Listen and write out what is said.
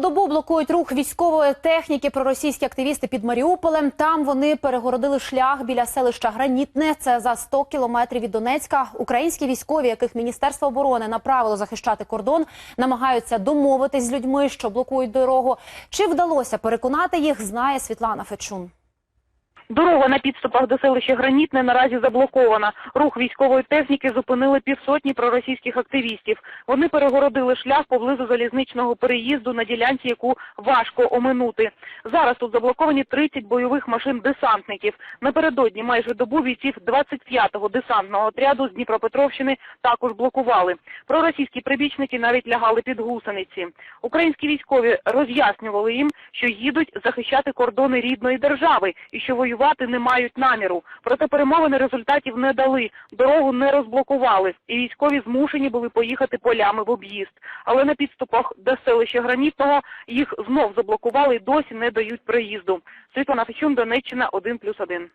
Добу блокують рух військової техніки проросійські активісти під Маріуполем. Там вони перегородили шлях біля селища Гранітне. Це за 100 кілометрів від Донецька. Українські військові, яких Міністерство оборони направило захищати кордон, намагаються домовитись з людьми, що блокують дорогу. Чи вдалося переконати їх, знає Світлана Фечун. Дорога на підступах до селища Гранітне наразі заблокована. Рух військової техніки зупинили півсотні проросійських активістів. Вони перегородили шлях поблизу залізничного переїзду на ділянці, яку важко оминути. Зараз тут заблоковані 30 бойових машин десантників. Напередодні майже добу бійців 25-го десантного отряду з Дніпропетровщини також блокували. Проросійські прибічники навіть лягали під гусениці. Українські військові роз'яснювали їм, що їдуть захищати кордони рідної держави і що воювати не мають наміру. Проте перемовини результатів не дали, дорогу не розблокували, і військові змушені були поїхати полями в об'їзд. Але на підступах до селища Гранітного їх знов заблокували і досі не дають проїзду. Світлана Фічун, Донеччина, 1+,1.